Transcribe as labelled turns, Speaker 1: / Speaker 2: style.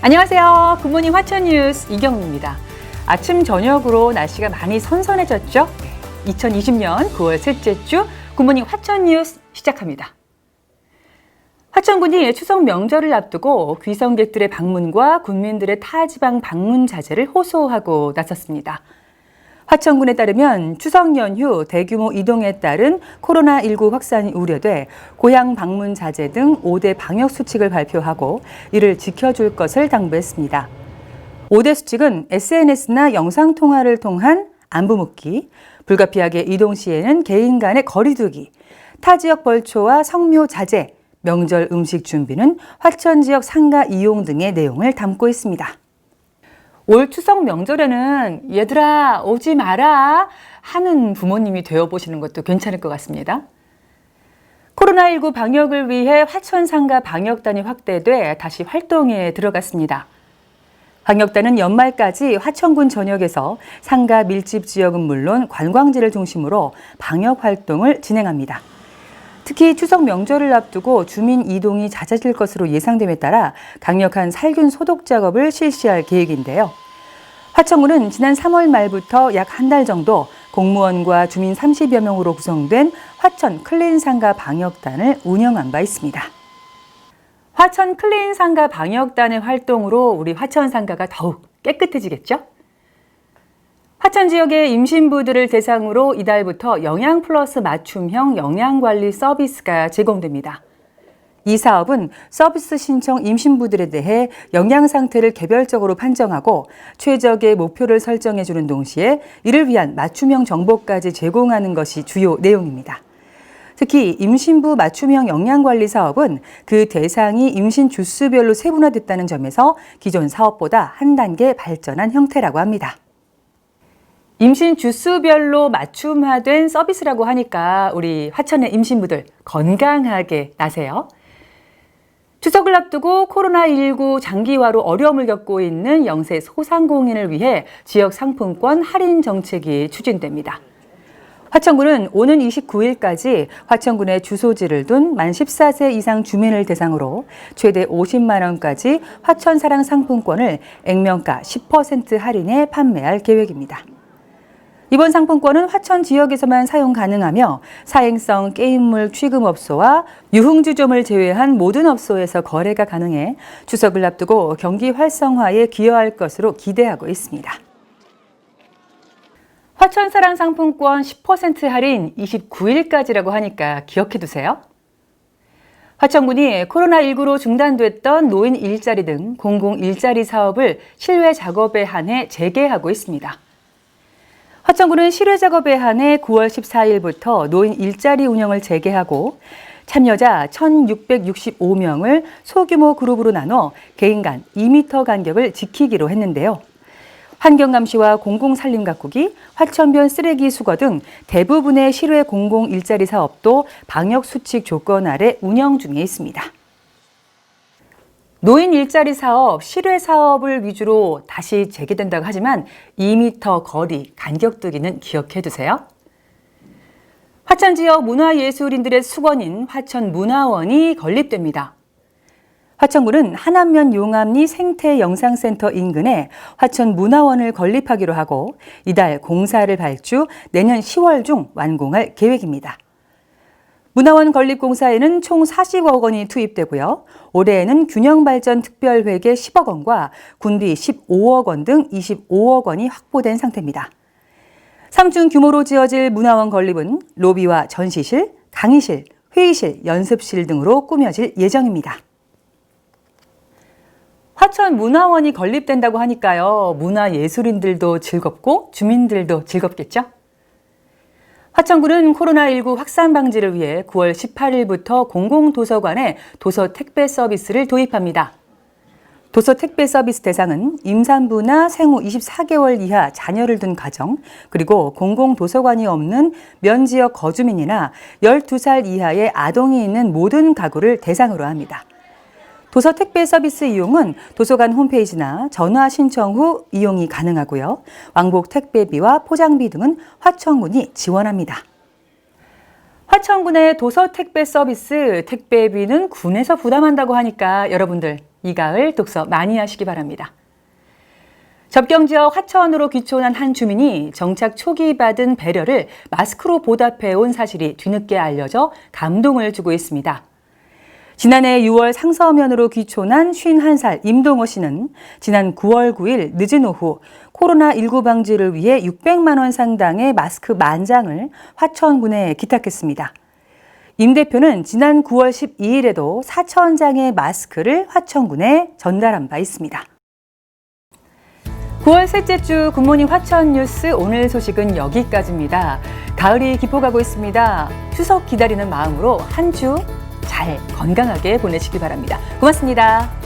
Speaker 1: 안녕하세요. 굿모닝 화천 뉴스 이경입니다. 아침 저녁으로 날씨가 많이 선선해졌죠? 2020년 9월 셋째 주 굿모닝 화천 뉴스 시작합니다. 화천군이 추석 명절을 앞두고 귀성객들의 방문과 군민들의 타지방 방문 자제를 호소하고 나섰습니다. 화천군에 따르면 추석 연휴 대규모 이동에 따른 코로나19 확산이 우려돼 고향 방문 자제 등 5대 방역 수칙을 발표하고 이를 지켜줄 것을 당부했습니다. 5대 수칙은 SNS나 영상통화를 통한 안부 묻기, 불가피하게 이동 시에는 개인 간의 거리 두기, 타 지역 벌초와 성묘 자제, 명절 음식 준비는 화천 지역 상가 이용 등의 내용을 담고 있습니다. 올 추석 명절에는 얘들아 오지 마라 하는 부모님이 되어보시는 것도 괜찮을 것 같습니다. 코로나19 방역을 위해 화천상가 방역단이 확대돼 다시 활동에 들어갔습니다. 방역단은 연말까지 화천군 전역에서 상가 밀집 지역은 물론 관광지를 중심으로 방역 활동을 진행합니다. 특히 추석 명절을 앞두고 주민 이동이 잦아질 것으로 예상됨에 따라 강력한 살균 소독 작업을 실시할 계획인데요. 화천군은 지난 3월 말부터 약 한 달 정도 공무원과 주민 30여 명으로 구성된 화천 클린 상가 방역단을 운영한 바 있습니다. 화천 클린 상가 방역단의 활동으로 우리 화천 상가가 더욱 깨끗해지겠죠? 화천 지역의 임신부들을 대상으로 이달부터 영양 플러스 맞춤형 영양 관리 서비스가 제공됩니다. 이 사업은 서비스 신청 임신부들에 대해 영양 상태를 개별적으로 판정하고 최적의 목표를 설정해 주는 동시에 이를 위한 맞춤형 정보까지 제공하는 것이 주요 내용입니다. 특히 임신부 맞춤형 영양관리 사업은 그 대상이 임신 주수별로 세분화됐다는 점에서 기존 사업보다 한 단계 발전한 형태라고 합니다. 임신 주수별로 맞춤화된 서비스라고 하니까 우리 화천의 임신부들 건강하게 나세요. 추석을 앞두고 코로나19 장기화로 어려움을 겪고 있는 영세 소상공인을 위해 지역 상품권 할인 정책이 추진됩니다. 화천군은 오는 29일까지 화천군에 주소지를 둔 만 14세 이상 주민을 대상으로 최대 50만 원까지 화천사랑 상품권을 액면가 10% 할인해 판매할 계획입니다. 이번 상품권은 화천 지역에서만 사용 가능하며 사행성 게임물 취급업소와 유흥주점을 제외한 모든 업소에서 거래가 가능해 추석을 앞두고 경기 활성화에 기여할 것으로 기대하고 있습니다. 화천사랑 상품권 10% 할인 29일까지라고 하니까 기억해 두세요. 화천군이 코로나19로 중단됐던 노인 일자리 등 공공 일자리 사업을 실외 작업에 한해 재개하고 있습니다. 화천군은 실외 작업에 한해 9월 14일부터 노인 일자리 운영을 재개하고 참여자 1,665명을 소규모 그룹으로 나눠 개인 간 2m 간격을 지키기로 했는데요. 환경감시와 공공산림 가꾸기, 화천변 쓰레기 수거 등 대부분의 실외 공공 일자리 사업도 방역 수칙 조건 아래 운영 중에 있습니다. 노인 일자리 사업, 실외 사업을 위주로 다시 재개된다고 하지만 2m 거리, 간격 두기는 기억해 두세요. 화천 지역 문화예술인들의 수건인 화천문화원이 건립됩니다. 화천군은 한안면 용암리 생태영상센터 인근에 화천문화원을 건립하기로 하고 이달 공사를 발주 내년 10월 중 완공할 계획입니다. 문화원 건립 공사에는 총 40억 원이 투입되고요. 올해에는 균형발전 특별회계 10억 원과 군비 15억 원 등 25억 원이 확보된 상태입니다. 3중 규모로 지어질 문화원 건립은 로비와 전시실, 강의실, 회의실, 연습실 등으로 꾸며질 예정입니다. 화천 문화원이 건립된다고 하니까요. 문화예술인들도 즐겁고 주민들도 즐겁겠죠? 화천군은 코로나19 확산 방지를 위해 9월 18일부터 공공도서관에 도서 택배 서비스를 도입합니다. 도서 택배 서비스 대상은 임산부나 생후 24개월 이하 자녀를 둔 가정, 그리고 공공도서관이 없는 면 지역 거주민이나 12살 이하의 아동이 있는 모든 가구를 대상으로 합니다. 도서 택배 서비스 이용은 도서관 홈페이지나 전화 신청 후 이용이 가능하고요. 왕복 택배비와 포장비 등은 화천군이 지원합니다. 화천군의 도서 택배 서비스 택배비는 군에서 부담한다고 하니까 여러분들 이 가을 독서 많이 하시기 바랍니다. 접경 지역 화천으로 귀촌한 한 주민이 정착 초기 받은 배려를 마스크로 보답해 온 사실이 뒤늦게 알려져 감동을 주고 있습니다. 지난해 6월 상서면으로 귀촌한 51살 임동호 씨는 지난 9월 9일 늦은 오후 코로나19 방지를 위해 600만 원 상당의 마스크 만 장을 화천군에 기탁했습니다. 임 대표는 지난 9월 12일에도 4천 장의 마스크를 화천군에 전달한 바 있습니다. 9월 셋째 주 굿모닝 화천 뉴스 오늘 소식은 여기까지입니다. 가을이 깊어가고 있습니다. 추석 기다리는 마음으로 한주 잘 건강하게 보내시기 바랍니다. 고맙습니다.